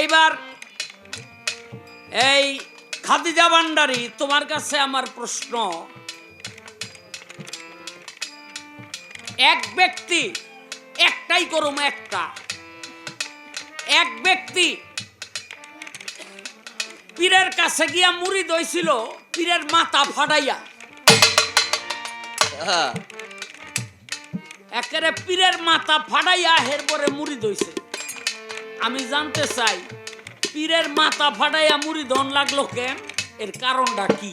এইবার এই খাদিজা ভান্ডারি তোমার কাছে আমার প্রশ্ন। এক ব্যক্তি একটাই করুম একটা। এক ব্যক্তি পীরের কাছে গিয়া মুড়ি দইছিল পীরের মাথা ফাটাইয়া। একেবারে পীরের মাথা ফাটাইয়া হের পরে মুড়ি দইছে। আমি জানতে চাই, পীরের মাথা ফাটাইয়া মুড়ি ধন লাগল কেন? এর কারণটা কি?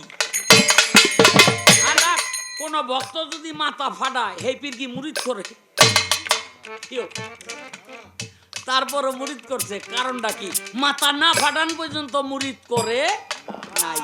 কোন ভক্ত যদি মাথা ফাটায়, হে পীর কি মুড়িদ করে? তারপরে মুড়িদ করছে, কারণটা কি? মাথা না ফাটান পর্যন্ত মুড়িদ করে নাই।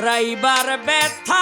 রাইবার ব্যথারে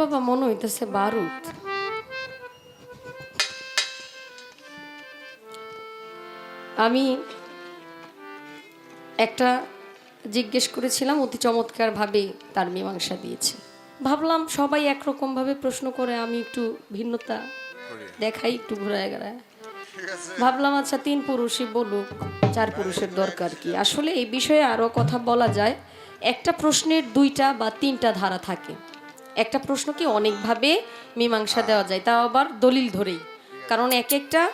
বাবা মনে হইতেছে বারুদ আমি একটা জিজ্ঞেস করেছিলাম, অতি চমৎকারভাবে তার মীমাংসা দিয়েছে। ভাবলাম সবাই একরকমভাবে প্রশ্ন করে আমি একটু ভিন্নতা দেখাই, একটু ঘুরায় গেড়ায়। ভাবলাম আচ্ছা তিন পুরুষই বলুক, চার পুরুষের দরকার কি? আসলে এই বিষয়ে আরও কথা বলা যায়, একটা প্রশ্নের দুইটা বা তিনটা ধারা থাকে। একটা প্রশ্নকে অনেকভাবে মীমাংসা দেওয়া যায় তাও আবার দলিল ধরেই। কারণ এক একটা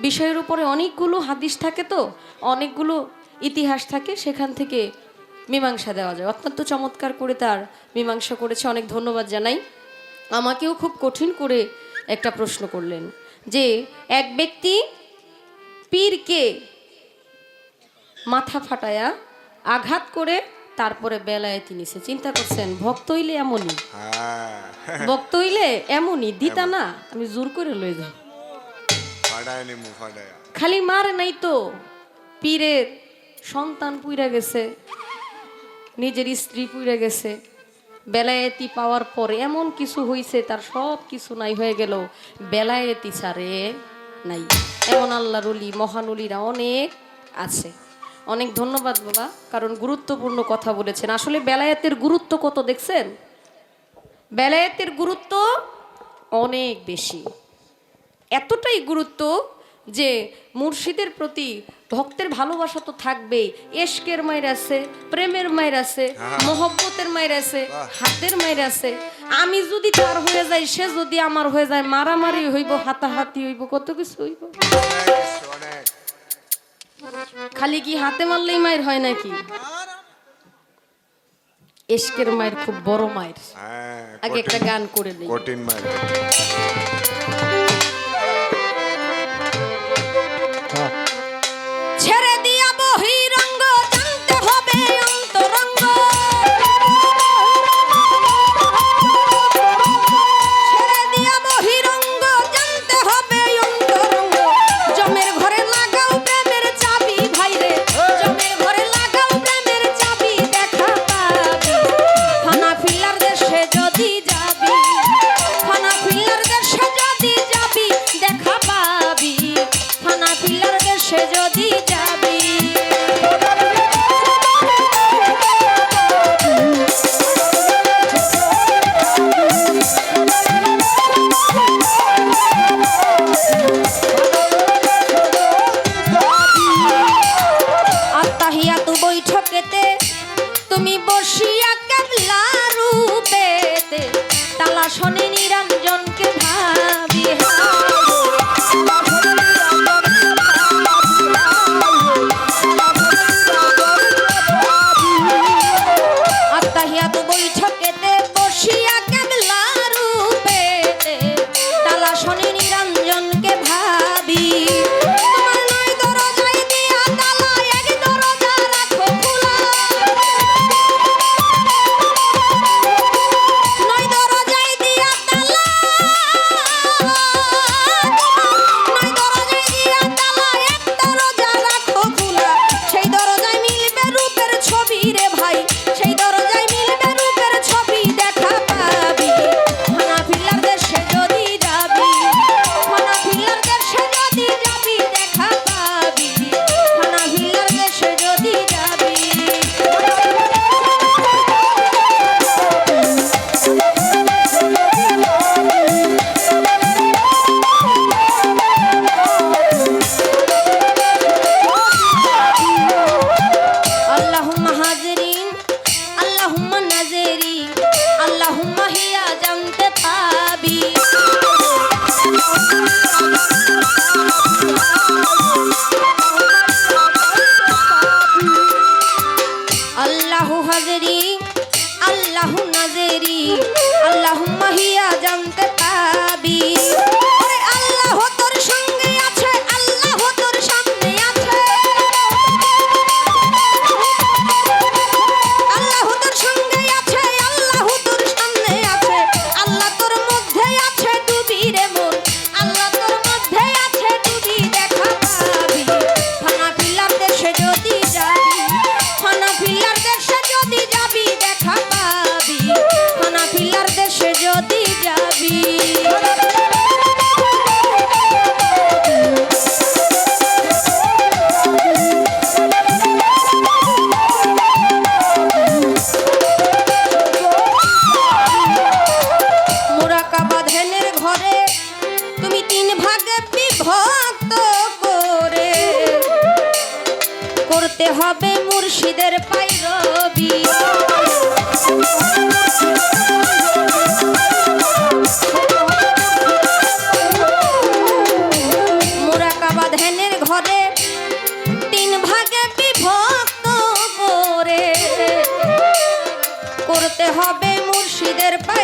বিষয়ের উপরে অনেকগুলো হাদিস থাকে তো, অনেকগুলো ইতিহাস থাকে, সেখান থেকে মীমাংসা দেওয়া যায়। অত্যন্ত চমৎকার করে তার মীমাংসা করেছে, অনেক ধন্যবাদ জানাই। আমাকেও খুব কঠিন করে একটা প্রশ্ন করলেন যে, এক ব্যক্তি পীরকে মাথা ফাটায়া আঘাত করে তারপরে বেলায় তিনি সে চিন্তা করছেন ভক্ত হইলে এমনই। ভক্ত হইলে এমনই দিতা না আমি জোর করে লই ফাটায় খালি মার নাই তো পীরের সন্তান পুইরা গেছে নিজের স্ত্রী পুইরা গেছে। বেলায়েতি পাওয়ার পর এমন কিছু হইছে তার সব কিছু নাই হয়ে গেল। বেলায়েতি ছাড়ে নাই। এমন আল্লাহর অলি মহানলীরা অনেক আছে। অনেক ধন্যবাদ বাবা কারণ গুরুত্বপূর্ণ কথা বলেছেন। আসলে বেলায়েতের গুরুত্ব কত দেখছেন? বেলায়েতের গুরুত্ব অনেক বেশি। এতটাই গুরুত্ব যে মুর্শিদের প্রতি ভক্তের ভালোবাসা তো থাকবেই। এশকের মায়ের আছে প্রেমের মায়ের আছে মহব্বতের মায়ের আছে হাতের মায়ের আছে। আমি যদি তার হয়ে যাই সে যদি আমার হয়ে যায় মারামারি হইব হাতাহাতি হইব কত কিছু হইব। খালি কি হাতে মারলেই মায়ের হয় নাকি? এশকের মায়ের খুব বড় মায়ের। হ্যাঁ আগে একটা গান করে দিই। কঠিন মার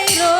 মুর্শিদের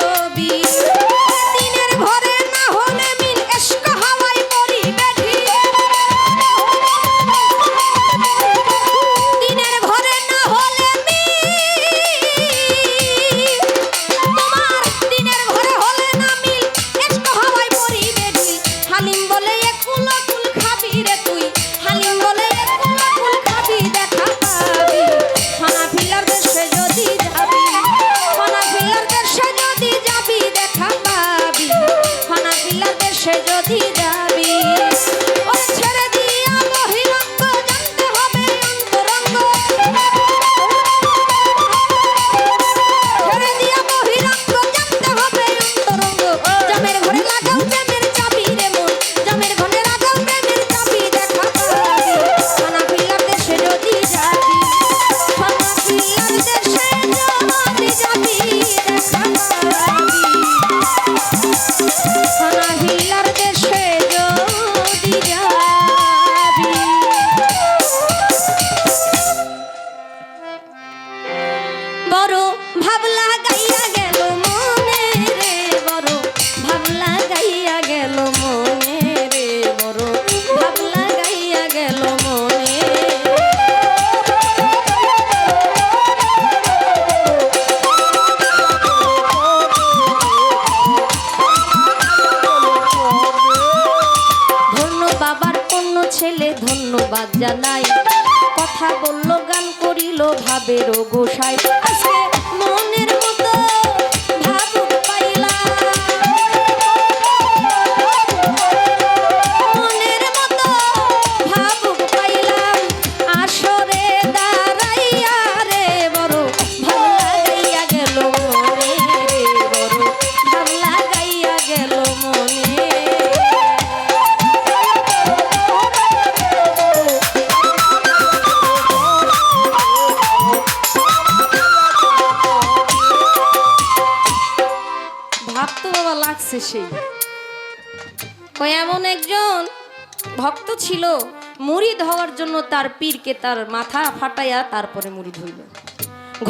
মুড়িদ হওয়ার জন্য তার পীরকে তার মাথা ফাটাইয়া তারপরে মুড়িদ হইল।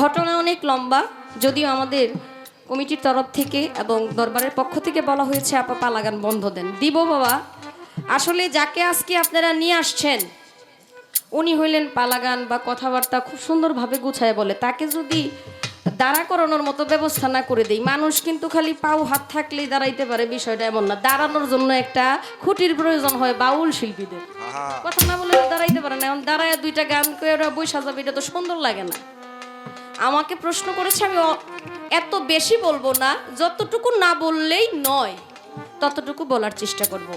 ঘটনা অনেক লম্বা, যদিও আমাদের কমিটির তরফ থেকে এবং দরবারের পক্ষ থেকে বলা হয়েছে, আপা পালাগান বন্ধ দেন। দিব বাবা, আসলে যাকে আজকে আপনারা নিয়ে আসছেন, উনি হইলেন পালাগান বা কথাবার্তা খুব সুন্দরভাবে গুছায় বলে। তাকে যদি দাঁড়া করানোর মতো ব্যবস্থা না করে দেই, মানুষ কিন্তু খালি পাও হাত থাকলেই দাঁড়াইতে পারে, বিষয়টা এমন না। দাঁড়ানোর জন্য একটা খুঁটির প্রয়োজন হয় বাউল শিল্পীদের। কথা না বলে দাঁড়াইতে পারে না। এখন দাঁড়ায় দুইটা গান করে ওরা বই সাজাবে এটা তো সুন্দর লাগে না। আমাকে প্রশ্ন করেছে, আমি এত বেশি বলব না, যতটুকু না বললেই নয়, ততটুকু বলার চেষ্টা করব।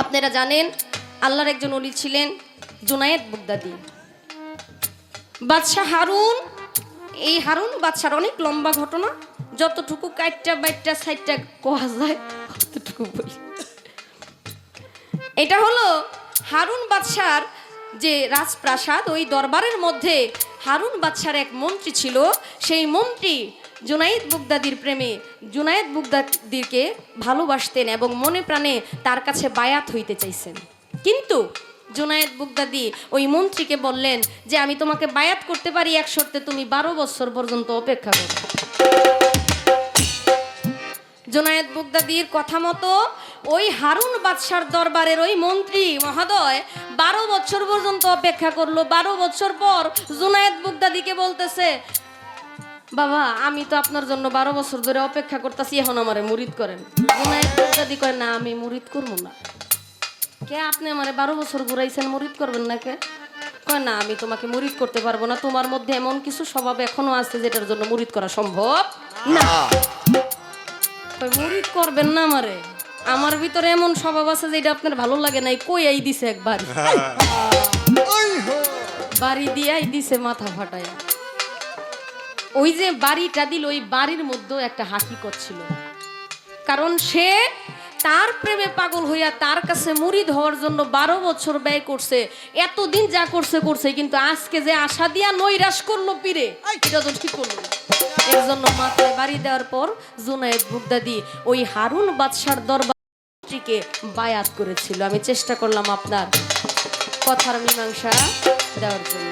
আপনারা জানেন, আল্লাহর একজন অলি ছিলেন জুনায়েদ বুগদাদি। বাদশাহ হারুন, এই হারুন বাদশার অনেক লম্বা ঘটনা, যতটুকু কাইটটা বাইটটা সাইডটা কোয়া যায়, ততটুকু বলি। এটা হলো হারুন বাদশার যে রাজপ্রাসাদ, ওই দরবারের মধ্যে হারুন বাদশার এক মন্ত্রী ছিল, সেই মন্ত্রী জুনাইদ বুগদাদির প্রেমে জুনাইদ বুগদাদিরকে ভালোবাসতেন এবং মনে প্রাণে তার কাছে বায়াত হইতে চাইছেন। কিন্তু জুনায়েদ বুগদাদি ওই মন্ত্রীকে বললেন যে, আমি তোমাকে বায়াত করতে পারি এক শর্তে, তুমি বারো বছর পর্যন্ত অপেক্ষা করো। জোনায়েদ বুগদাদির কথা মতো ওই হারুন বাদশার দরবারের ওই মন্ত্রী মহোদয় বারো বছর পর্যন্ত অপেক্ষা করল। বারো বছর পর জুনায়েদ বুগদাদিকে বলতেছে, বাবা, আমি তো আপনার জন্য বারো বছর ধরে অপেক্ষা করতেছি, এখন আমারে মুরিদ করেন। জুনায়েদ বুগদাদি কয়, না, আমি মুরিদ করব না। কে আপনি আমারে বারো বছর ঘুরাইছেন, মুরিদ করবেন না কে? কয়, না, আমি তোমাকে মুরিদ করতে পারব না। তোমার মধ্যে এমন কিছু স্বভাব এখনও আছে যেটার জন্য মুরিদ করা সম্ভব না। মুরিদ করবেন না আমারে। আমার ভিতরে এমন স্বভাব আছে যেটা আপনার ভালো লাগে নাই কই আই দিছে একবার বাড়ি দিয়াই দিছে মাথা ফাটায়। ওই যে বাড়িটা দিল ওই বাড়ির মধ্যে একটা হাকিকত ছিল। কারণ সে তার প্রেমে পাগল হইয়া তার কাছে মুরিদ হওয়ার জন্য বারো বছর ব্যয় করছে এতদিন যা করছে করছে কিন্তু আজকে যে আশা দিয়া নৈরাশ করল পীরে এটা তো ঠিক করল এর জন্য মাথায় বাড়ি দেওয়ার পর জুনায়েদ বুগদাদি ওই হারুন বাদশার দরবারটিকে বায়াত করেছিল। আমি চেষ্টা করলাম আপনার কথার মীমাংসা দেওয়ার জন্য।